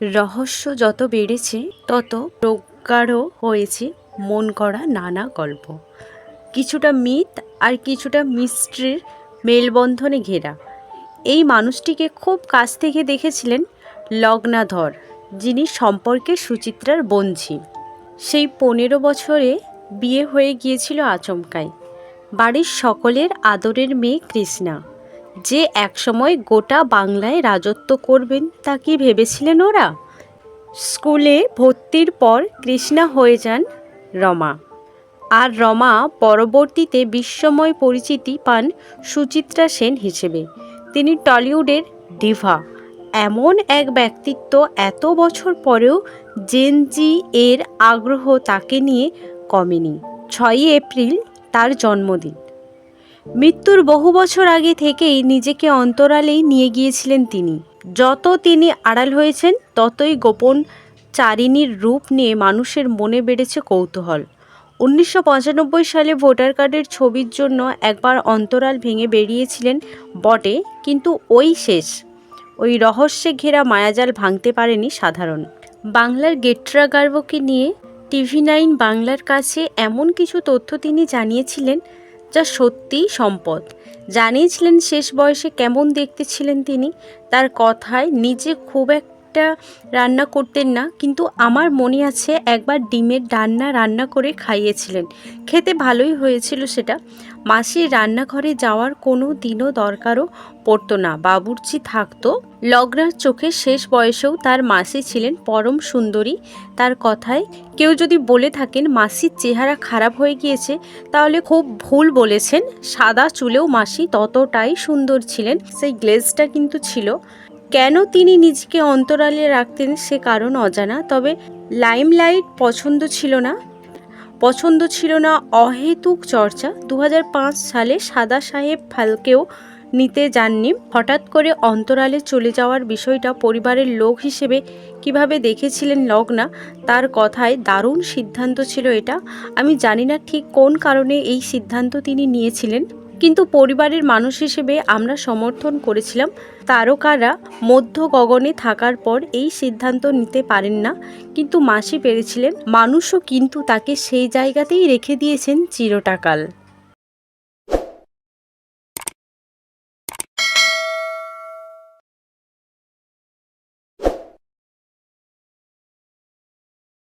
রহস্য যত বেড়েছে, তত প্রগাঢ় হয়েছে মন করা নানা গল্প। কিছুটা মিথ আর কিছুটা মিস্ট্রির মেলবন্ধনে ঘেরা। এই মানুষটিকে খুব কাছ থেকে দেখেছিলেন লগ্নাধর, যিনি সম্পর্কে সুচিত্রার বঞ্ঝি সেই পনেরো বছরে বিয়ে হয়ে গিয়েছিল আচমকায় বাড়ির সকলের আদরের মেয়ে কৃষ্ণা। যে একসময় গোটা বাংলায় রাজত্ব করবেন তা কি ভেবেছিলেন ওরা? স্কুলে ভর্তির পর কৃষ্ণা হয়ে যান রমা। আর রমা পরবর্তীতে বিশ্বময় পরিচিতি পান সুচিত্রা সেন হিসেবে। তিনি টলিউডের ডিভা। এমন এক ব্যক্তিত্ব এত বছর পরেও জেনজি এর আগ্রহ তাকে নিয়ে কমেনি। ছয়ই এপ্রিল তার জন্মদিন। মৃত্যুর বহু বছর আগে থেকেই নিজেকে অন্তরালেই নিয়ে গিয়েছিলেন তিনি। যত তিনি আড়াল হয়েছেন, ততই গোপন চারিণীর রূপ নিয়ে মানুষের মনে বেড়েছে কৌতূহল। উনিশশো পঁচানব্বই সালে ভোটার কার্ডের ছবির জন্য একবার অন্তরাল ভেঙে বেরিয়েছিলেন বটে, কিন্তু ওই শেষ। ওই রহস্যে ঘেরা মায়াজাল ভাঙতে পারেনি সাধারণ। বাংলার গেট্রা গার্বকে নিয়ে টিভি নাইন বাংলার কাছে এমন কিছু তথ্য তিনি জানিয়েছিলেন যা সত্যিই সম্পদ। জানিয়েছিলেন শেষ বয়সে কেমন দেখতে ছিলেন তিনি? তার কথায় নিজে খুব একটা রান্না করতেন না, কিন্তু আমার মনে আছে একবার ডিমের ডান্না রান্না করে খাইয়েছিলেন। খেতে ভালোই হয়েছিল সেটা। মাসির রান্নাঘরে যাওয়ার কোনো দিনও দরকারও পড়তো না। বাবুর্চি থাকতো। লগ্নার চোখে শেষ বয়সেও তার মাসি ছিলেন পরম সুন্দরী। তার কথায় কেউ যদি বলে থাকেন, মাসির চেহারা খারাপ হয়ে গিয়েছে তাহলে খুব ভুল বলেছেন। সাদা চুলেও মাসি ততটাই সুন্দর ছিলেন। সেই গ্লেজটা কিন্তু ছিল। কেন তিনি নিজেকে অন্তরালে রাখতেন সে কারণ অজানা, তবে লাইমলাইট পছন্দ ছিল না। পছন্দ ছিল না অহেতুক চর্চা। দু হাজার পাঁচ সালে সাদা সাহেব ফালকেও নিতে যাননি। হঠাৎ করে অন্তরালে চলে যাওয়ার বিষয়টা পরিবারের লোক হিসেবে কীভাবে দেখেছিলেন লগ্না, তার কথায় দারুণ সিদ্ধান্ত ছিল এটা। আমি জানি না ঠিক কোন কারণে এই সিদ্ধান্ত তিনি নিয়েছিলেন। কিন্তু পরিবারের মানুষ হিসেবে আমরা সমর্থন করেছিলাম। তারকারা মধ্য গগনে থাকার পর এই সিদ্ধান্ত নিতে পারেন না, কিন্তু মাসি পেরেছিলেন। মানুষও কিন্তু তাকে সেই জায়গাতেই রেখে দিয়েছেন চিরটাকাল।